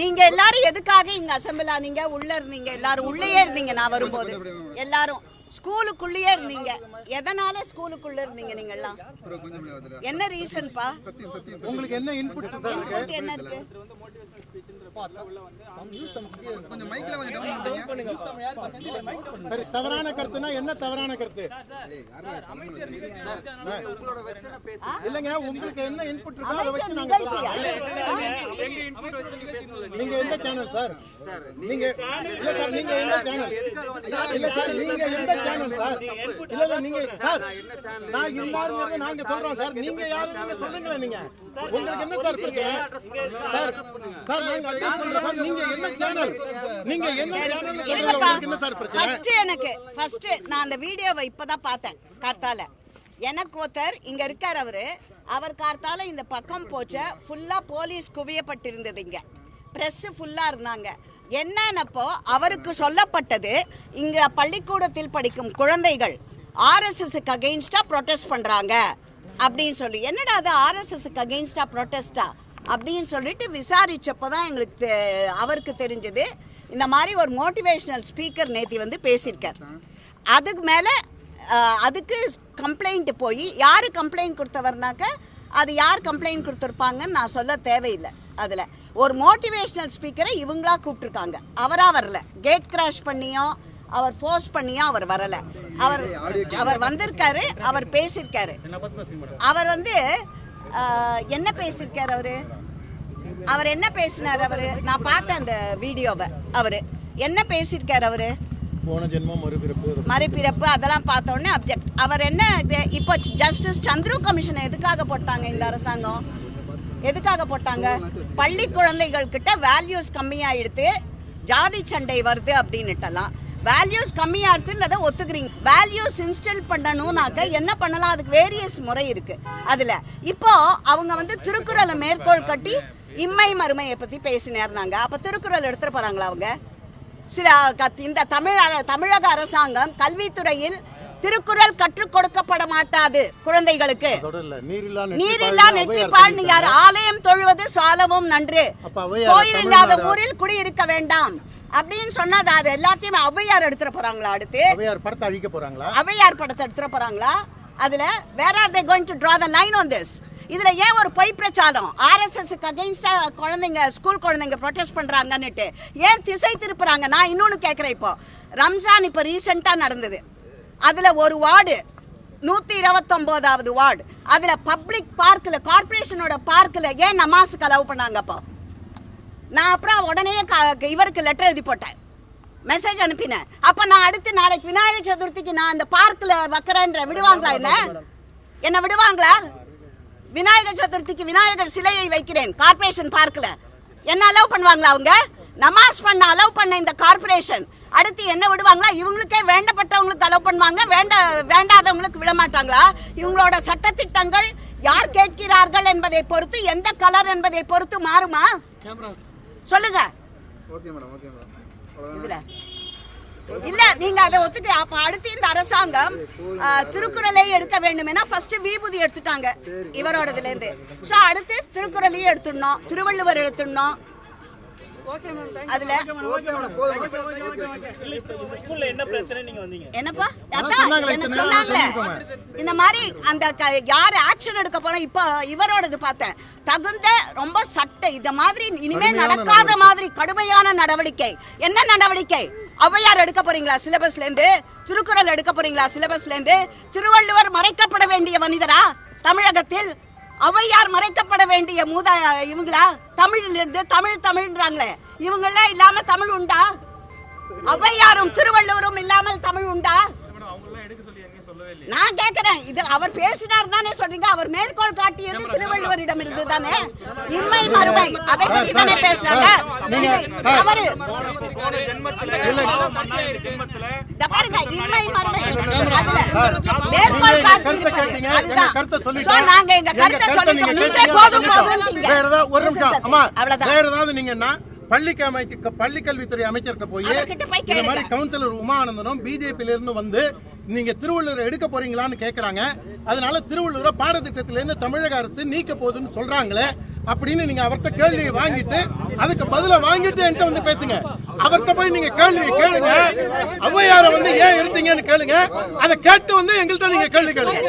நீங்க எல்லாரும் எதுக்காக இங்க அசம்பிள் ஆனீங்க? உள்ள இருந்தீங்க. எல்லாரும் உள்ளேயே இருந்தீங்க நான் வரும்போது. எல்லாரும் ஸ்கூலுக்குள்ளேயே இருந்தீங்க. எதனால ஸ்கூலுக்குள்ள இருந்தீங்க நீங்க எல்லாம் என்ன ரீசன்பா உங்களுக்கு என்ன இன்புட் என்ன இருக்கு? கொஞ்சம் மைக்ல கொஞ்சம் டவுன் பண்ணுங்க சரி தவறான கருத்துனா என்ன தவறான கருத்து இல்லங்க உங்களுக்கு என்ன இன்புட் இருக்கோ அதை வச்சு நாங்க. நீங்க எந்த சேனல் சார் நீங்க இல்ல சார் நீங்க எந்த சேனல் இல்ல சார் நீங்க எந்த சேனல் சார் இல்ல இல்ல நீங்க சார் நான் இருந்தாருங்கிறத நாங்க சொல்றோம் சார் நீங்க யாருன்னு சொல்லுங்களேன் நீங்க உங்களுக்கு என்ன சார் சார் சார் நாங்க அதான் சொல்றோம் சார் நீங்க என்ன சேனல் நீங்க என்ன சேனல் இருங்கப்பா. உங்களுக்கு என்ன சார் பிரச்சனை ஃபர்ஸ்ட் எனக்கு ஃபர்ஸ்ட் நான் அந்த வீடியோவை இப்பதான் பார்த்தேன் கார்த்தால. எனக்கு ஒருத்தர் இங்க இருக்கார் அவரு. அவர் கார்த்தால இந்த பக்கம் போச்ச ஃபுல்லா போலீஸ் குவியப்பட்டிருந்தது இங்க. பிரஸ் ஃபுல்லா இருந்தாங்க. என்னன்னப்போ அவருக்கு சொல்லப்பட்டது இங்க பள்ளிக்கூடத்தில் படிக்கும் குழந்தைகள் ஆர்எஸ்எஸ்க்கு அகெயின்ஸ்டா ப்ரொட்டஸ்ட் பண்றாங்க. அப்படின்னு சொல்லி. என்னடா அது ஆர்எஸ்எஸ்க்கு அகெயின்ஸ்டா ப்ரொட்டஸ்டா அப்படின்னு சொல்லிட்டு விசாரிச்சப்போ தான் எங்களுக்கு தெ- அவருக்கு தெரிஞ்சது. இந்த மாதிரி ஒரு மோட்டிவேஷனல் ஸ்பீக்கர் நேத்தி வந்து பேசியிருக்கார். அதுக்கு மேலே அதுக்கு கம்ப்ளைண்ட் போய் யார் கம்ப்ளைண்ட் கொடுத்தவர்னாக்க அது யார் கம்ப்ளைண்ட் கொடுத்துருப்பாங்கன்னு நான் சொல்ல தேவையில்லை அதில். ஒரு மோட்டிவேஷனல் ஸ்பீக்கரை இவங்களா கூப்பிட்டுருக்காங்க. அவராக வரல. கேட் கிராஷ் பண்ணியும் அவர் ஃபோர்ஸ் பண்ணியும் அவர் வரல. அவர் அவர் வந்திருக்காரு அவர் பேசியிருக்காரு. அவர் வந்து என்ன பேசியிருக்காரு அவரு? அவர் என்ன பேசினார் அவரு? நான் பார்த்தேன் அந்த வீடியோவை. அவரு என்ன பேசியிருக்காரு அவரு? போன ஜென்மம் மறுபிறப்பு. மறுபிறப்பு அதெல்லாம் பார்த்த உடனே அப்ஜெக்ட் அவர் என்ன இது? இப்போ ஜஸ்டிஸ் சந்துரு கமிஷன் எதுக்காக போட்டாங்க இந்த அரசாங்கம்? எதுக்காக போட்டாங்க? பள்ளி குழந்தைகள் கிட்ட வேல்யூஸ் கம்மியாயிடுத்து ஜாதி சண்டை வருது அப்படின்னுட்டலாம். வேல்யூஸ் கம்மியாடுதுன்றதை ஒத்துக்கிறீங்க. வேல்யூஸ் இன்ஸ்டில் பண்ணணும்னாக்க என்ன பண்ணலாம்? அதுக்கு வேரியஸ் முறை இருக்கு. அதுல இப்போ அவங்க வந்து திருக்குறளை மேற்கோள் கட்டி இம்மை மறுமையை பத்தி பேசினேர்னாங்க அப்ப திருக்குறள் எடுத்துட்டு போறாங்களா அவங்க? சில இந்த தமிழ் தமிழக அரசாங்கம் கல்வித்துறையில் திருக்குறள் கற்றுக் கொடுக்கப்பட மாட்டாது குழந்தைகளுக்கு. நீரில்லா நீரில்லா நெற்றி பாழ்னு யார்? ஆலயம் தொழுவது சாலவும் நன்று. ஔவையார் கோயில் இல்லாத ஊரில் குடியிருக்க வேண்டாம். அப்படின்னு சொன்னது அது எல்லாத்தையும் ஔவையார் எடுத்துட்டு போறாங்களா அடுத்து? அவையார் படத்தை அழிக்க போறாங்களா? ஔவையார் படத்தை எடுத்துட்டு போறாங்களா? அதுல where are they going to draw the line on this? இதுல ஏன் ஒரு பொய் பிரச்சாரம்? ஆர்எஸ்எஸ்க்கு அகைன்ஸ்டா குழந்தைங்க ஸ்கூல் குழந்தைங்க ப்ரொட்டஸ்ட் பண்றாங்கன்னுட்டு ஏன் திசை திருப்புறாங்க? நான் இன்னொன்னு கேட்குறேன் இப்போ. ரம்ஜான் இப்போ ரீசெண்டாக நடந்தது. அதுல ஒரு வார்டு நூத்தி இருபத்தொன்பதாவது வார்டு அதுல பப்ளிக் பார்க்ல கார்ப்பரேஷனோட பார்க்ல ஏன் நமாஸுக்கு அலோவ் பண்ணாங்க அப்போ? நான் அப்புறம் உடனே க- இவருக்கு லெட்டர் எழுதி போட்டேன். மெசேஜ் அனுப்பினேன். அப்போ நான் அடுத்து நாளைக்கு விநாயகர் சதுர்த்திக்கு நான் அந்த பார்க்கில் வைக்கிறேன்ற விடுவாங்களா என்ன? என்ன விடுவாங்களா? விநாயகர் சதுர்த்திக்கு விநாயகர் சிலையை வைக்கிறேன். கார்ப்பரேஷன் பார்க்ல என்ன அலோவ் பண்ணுவாங்களா அவங்க? நமாஸ் பண்ண அலோவ் பண்ண இந்த கார்ப்பரேஷன் அடுத்து என்ன விடுவாங்களா? இவங்களுக்கே வேண்டப்பட்டவங்களுக்கு அலோவ் பண்ணுவாங்க. வேண்ட வேண்டாதவங்களுக்கு விட மாட்டாங்களா இவங்களோட சட்டத்திட்டங்கள் யார் கேட்கிறார்கள் என்பதை பொறுத்து எந்த கலர் என்பதை பொறுத்து மாறுமா? சொல்லுங்க. ஓகே மேடம் ஓகே மேடம் இதுல. இல்ல நீங்க அதை ஒத்துக்க அப்ப அடுத்து இந்த அரசாங்கம் திருக்குறளை எடுக்க வேண்டுமெனா ஃபர்ஸ்ட் விபூதி எடுத்துட்டாங்க இவரோடதுல இருந்து சோ அடுத்து திருக்குறளையும் எடுத்துடணும். திருவள்ளுவர் எடுத்துடணும். அதுல ஓகே மேடம் போதும் ஸ்கூல்ல என்ன பிரச்சனை நீங்க வந்தீங்க? என்னப்பா? சொன்னாங்களே. இந்த மாதிரி அந்த க- யார் ஆக்ஷன் எடுக்க போறோம் இப்போ இவரோடது பார்த்தேன். தகுந்த ரொம்ப சட்ட இந்த மாதிரி இனிமே நடக்காத மாதிரி கடுமையான நடவடிக்கை. என்ன நடவடிக்கை? ஔவையார் எடுக்க போறீங்களா? சிலபஸ்ல இருந்து திருக்குறள் எடுக்க போறீங்களா? சிலபஸ்ல இருந்து திருவள்ளுவர் மறைக்கப்பட வேண்டிய மனிதரா? தமிழகத்தில் ஔவையார் மறைக்கப்பட வேண்டிய மூத இவங்களா? தமிழில் இருந்து தமிழ் தமிழ்ன்றாங்களே. இவங்கெல்லாம் இல்லாம தமிழ் உண்டா? ஔவையாரும் திருவள்ளுவரும் இல்லாமல் தமிழ் உண்டா? நான் கேக்குறேன். இது அவர் பேசினார் தானே சொல்றீங்க. அவர் மேற்கோள் காட்டியது திருவள்ளுவரிடம் இருந்து தானே? இம்மை மறுமை. அதை பத்தி தானே பேசுறாங்க? இந்த பாருங்க இம்மை மறுமை. அதுல மேற்கோள் நீங்க காட்டி கருத்தை கேட்டீங்க, எங்க அதுதான் கருத்தை So, சொல்லிட்டோம். நாங்க எங்க கருத்தை சொல்லிட்டோம். நீங்க போதும். போதும்ன்றீங்க வேற ஏதாவது ஒரு நிமிஷம். அம்மா அவ்வளவுதான். வேற ஏதாவது நீங்கன்னா பள்ளிக்கு அமைக்க பள்ளிக்கல்வித்துறை அமைச்சர்கிட்ட போய் அவர்கிட்ட போய் இந்த மாதிரி. கவுன்சிலர் உமானந்தனும் பிஜேபியில இருந்து வந்து நீங்க திருவள்ளுவரை எடுக்க போறீங்களான்னு கேக்குறாங்க. அதனால திருவள்ளுவரை பாடத்திட்டத்தில இருந்து தமிழக அரசு நீக்க போகுதுன்னு சொல்றாங்களே அப்படின்னு நீங்க அவர்கிட்ட கேள்வியை வாங்கிட்டு அதுக்கு பதில வாங்கிட்டு என்கிட்ட வந்து பேசுங்க. அவர்கிட்ட போய் நீங்க கேள்வி கேளுங்க. ஔவையாரை வந்து ஏன் எடுத்தீங்கன்னு கேளுங்க. அதை கேட்டு வந்து எங்கள்கிட்ட நீங்க கேள்வி கேளுங்க.